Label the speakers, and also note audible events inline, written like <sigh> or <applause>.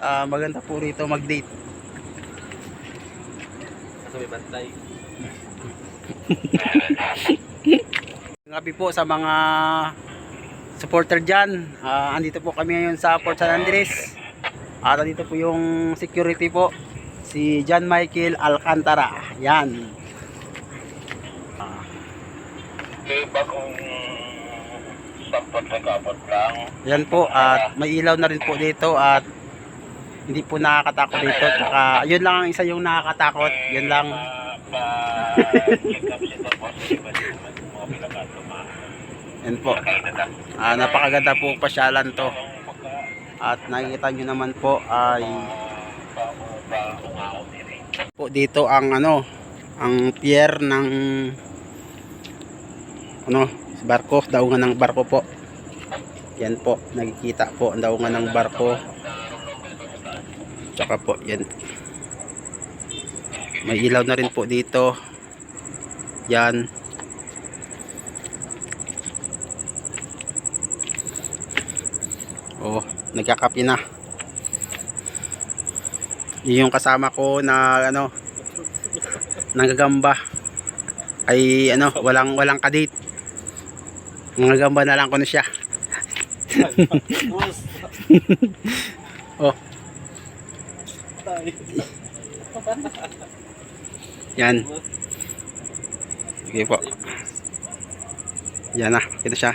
Speaker 1: Ah, maganda po rito mag-date.
Speaker 2: Kasi may bantay. <laughs>
Speaker 1: Gabi po sa mga supporter dyan. Ah, andito po kami ngayon sa Port San Andres. At andito po yung security po. Si John Michael Alcantara. Yan.
Speaker 3: May bagong sampot na kapot lang.
Speaker 1: Yan po. At may ilaw na rin po dito. At hindi po nakakatakot dito. Tsaka yun lang ang isa yung nakakatakot. Yun lang. Yan po. Ah, napakaganda po pasyalan to. At nakikita nyo naman po ay po dito ang ano ang pier ng ano barko daungan ng barko po yan po nakikita po ang daungan ng barko tsaka po yan. May ilaw na rin po dito. Yan. Oh nagkakapi na. Yun yung kasama ko na ano nanggagamba ay ano walang walang kadate. Nanggagamba na lang ko na siya. <laughs> Oh yan. Sige po. Yan na. Kita siya